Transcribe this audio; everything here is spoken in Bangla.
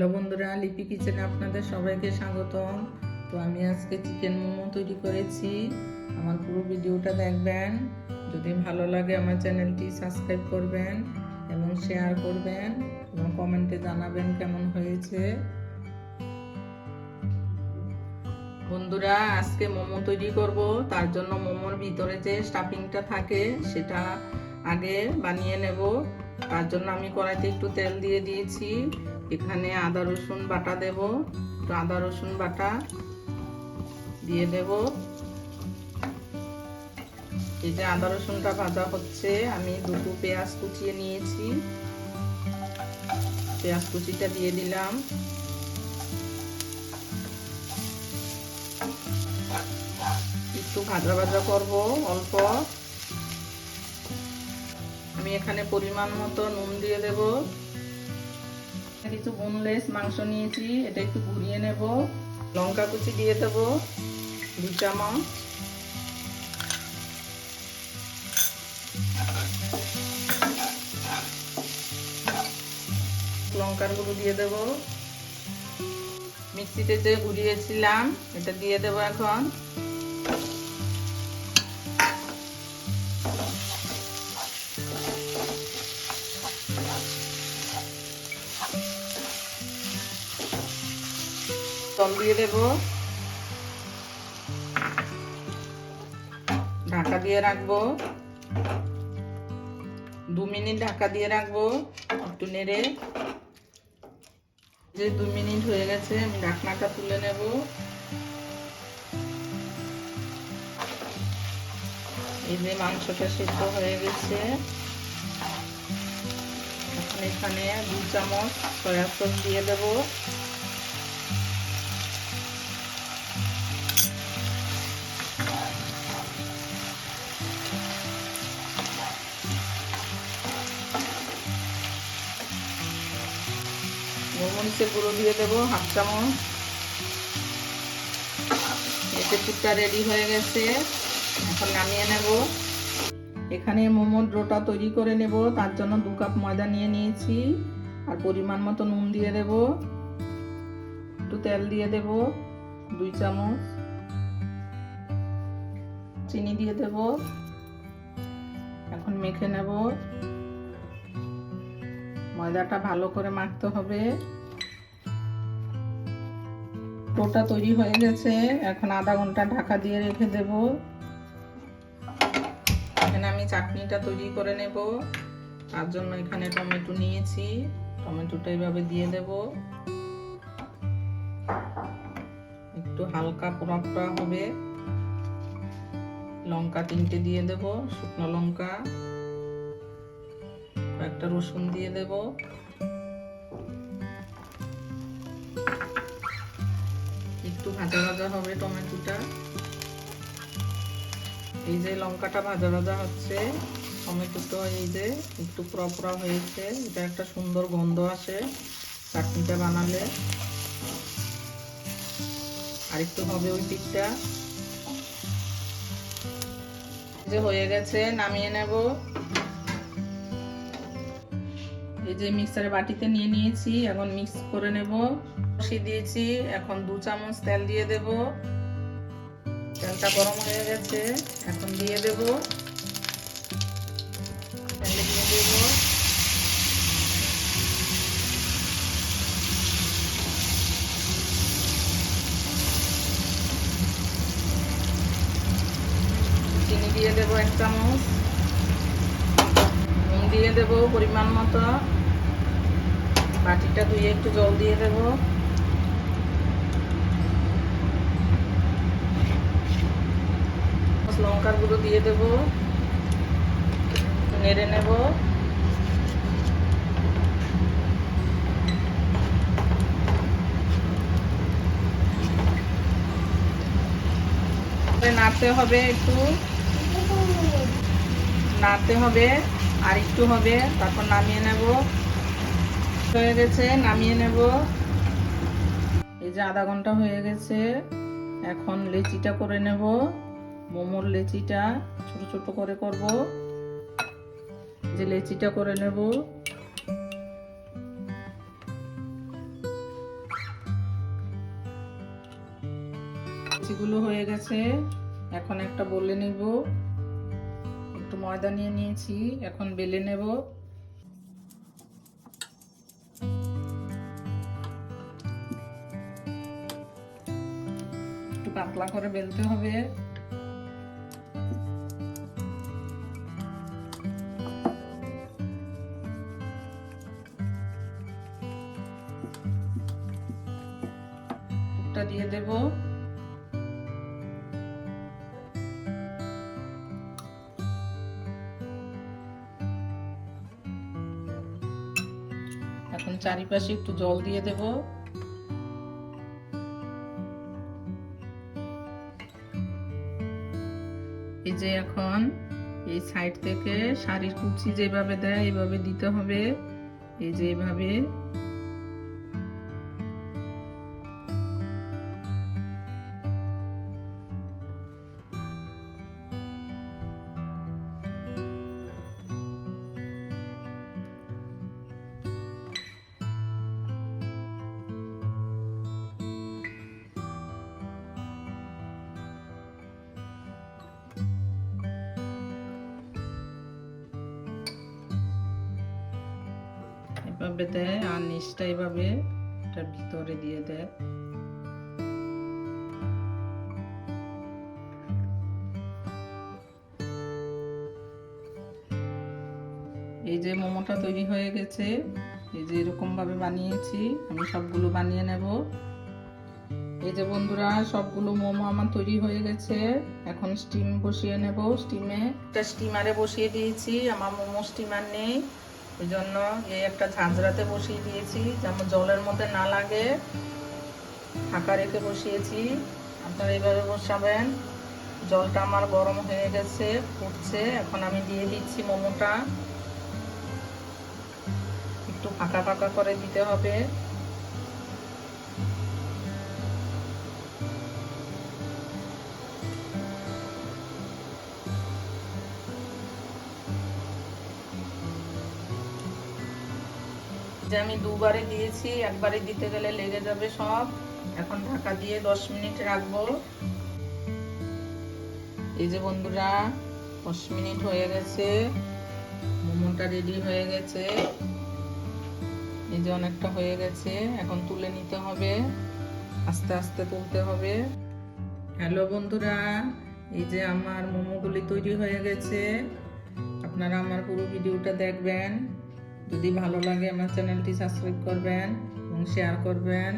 হ্যালো বন্ধুরা, লিপি কিচেনে আপনাদের সবাইকে স্বাগতম। তো আমি আজকে চিকেন মোমো তৈরি করেছি। আমার পুরো ভিডিওটা দেখবেন। যদি ভালো লাগে আমার চ্যানেলটি সাবস্ক্রাইব করবেন এবং শেয়ার করবেন এবং কমেন্টে জানাবেন কেমন হয়েছে। বন্ধুরা, আজকে মোমো তৈরি করব। তার জন্য মোমোর ভিতরে যে স্টাফিংটা থাকে, সেটা আগে বানিয়ে নেব। তার জন্য আমি কড়াইতে একটু তেল দিয়ে দিয়েছি। এখানে আদা, রসুন বাটা দেব। একটু আদা, রসুন বাটা দিয়ে দেব। এই যে আদা, রসুনটা ভাজা হচ্ছে, আমি দুটো পেঁয়াজ কুচিয়ে নিয়েছি। পেঁয়াজ কুচিটা দিয়ে দিলাম। একটু ভাজা ভাজা করব, অল্প। আমি এখানে পরিমাণ মতো নুন দিয়ে দেব। কিছু বোনলেস মাংস নিয়েছি, এটা একটু ঘুরিয়ে নেব। লঙ্কা কুচি দিয়ে দেব, দু চামচ। লঙ্কার গুঁড়ো দিয়ে দেব। মিক্সিতে যে ঘুরিয়েছিলাম, এটা দিয়ে দেব এখন। জল দিয়ে দেব। ঢাকা দিয়ে রাখব। দু মিনিট ঢাকা দিয়ে রাখব, একটু নেড়ে। যে দু মিনিট হয়ে গেছে, আমি ঢাকনাটা তুলে নেব। এই যে মাংসটা সিদ্ধ হয়ে গেছে। এখন এখানে দু চামচ সয়া সস দিয়ে দেবো। গোলমরিচের গুঁড়ো দিয়ে দেবো, হাফ চামচ। এতে পুরটা রেডি হয়ে গেছে। এখন নামিয়ে নেব। এখানে মোমোর ডোটা তৈরি করে নেব, তার জন্য দু কাপ ময়দা নিয়ে নিয়েছি। আর পরিমাণ মতো নুন দিয়ে দেব। একটু তেল দিয়ে দেব, দুই চামচ। চিনি দিয়ে দেব। এখন মেখে নেব। ময়দাটা ভালো করে মাখতে হবে। ডোটা তৈরি হয়ে গেছে। এখন আধা ঘণ্টা ঢাকা দিয়ে রেখে দেব। এখানে আমি চাটনিটা তৈরি করে নেব। তার জন্য এখানে টমেটো নিয়েছি। টমেটোটা এইভাবে দিয়ে দেব। একটু হালকা পোড়া পোড়া হবে। লঙ্কা তিনটে দিয়ে দেব, শুকনো লঙ্কা। একটা রসুন দিয়ে দেব। ভাজা ভাজা হবে টমেটোটা। এই যে লঙ্কাটা ভাজা ভাজা হচ্ছে, টমেটোটা এই যে একটু পোড়া হয়েছে, এটা একটা সুন্দর গন্ধ আসে চাটনিটা বানালে। আর একটু হবে ওই পিঠটা যে হয়ে গেছে, নামিয়ে নেব। এই যে মিক্সারের বাটিতে নিয়ে নিয়েছি, এখন মিক্স করে নেব। বসিয়ে দিয়েছি। এখন দু চামচ তেল দিয়ে দেব। তেলটা গরম হয়ে গেছে, এখন দিয়ে দেব। দিয়ে দেব। চিনি দিয়ে দেবো এক চামচ। নুন দিয়ে দেবো পরিমাণ মতো। বাটিটা ধুয়ে একটু জল দিয়ে দেব। লঙ্কার গুঁড়ো দিয়ে দেব। নেড়ে নেব। নাড়তে হবে একটু। নাড়তে হবে, আর একটু হবে, তারপর নামিয়ে নেব। হয়ে গেছে, নামিয়ে নেব। এই যে আধা ঘণ্টা হয়ে গেছে, এখন লেচিটা করে নেব। মোমোর লেচিটা ছোট ছোট করে করব। যে লেচিটা করে নেব। লেচিগুলো হয়ে গেছে। এখন একটা বলে নেব। একটু ময়দা নিয়ে নিয়েছি। এখন বেলে নেব। একটু পাতলা করে বেলতে হবে। দেব। এখন চারিপাশে একটু জল দিয়ে দেব। এই যে এখন এই সাইড থেকে শাড়ির কুচি যেভাবে দেয় এইভাবে দিতে হবে। এই যে এইভাবে এভাবে দেয় আর নিচটা এভাবে এটার ভিতরে দিয়ে দেয়। এই যে মোমোটা তৈরি হয়ে গেছে, এই যে এরকম ভাবে বানিয়েছি, আমি সবগুলো বানিয়ে নেব। এই যে বন্ধুরা, সবগুলো মোমো আমার তৈরি হয়ে গেছে। এখন স্টিম বসিয়ে নেব। স্টিমে একটা স্টিমারে বসিয়ে দিয়েছি। আমার মোমো স্টিমার নেই। ওই জন্য এই একটা ঝাঁঝরাতে বসিয়ে দিয়েছি, যেমন জলের মধ্যে না লাগে ফাঁকা রেখে বসিয়েছি। আপনারা এইভাবে বসাবেন। জলটা আমার গরম হয়ে গেছে, ফুটছে। এখন আমি দিয়ে দিচ্ছি মোমোটা। একটু ফাঁকা ফাঁকা করে দিতে হবে। যে আমি দুবারে দিয়েছি, একবারে দিতে গেলে লেগে যাবে সব। এখন ঢাকা দিয়ে দশ মিনিট রাখব। এই যে বন্ধুরা, দশ মিনিট হয়ে গেছে। মোমোটা রেডি হয়ে গেছে। এই যে অনেকটা হয়ে গেছে। এখন তুলে নিতে হবে। আস্তে আস্তে তুলতে হবে। হ্যালো বন্ধুরা, এই যে আমার মোমোগুলি তৈরি হয়ে গেছে। আপনারা আমার পুরো ভিডিওটা দেখবেন। যদি ভালো লাগে আমার চ্যানেলটি সাবস্ক্রাইব করবেন এবং শেয়ার করবেন।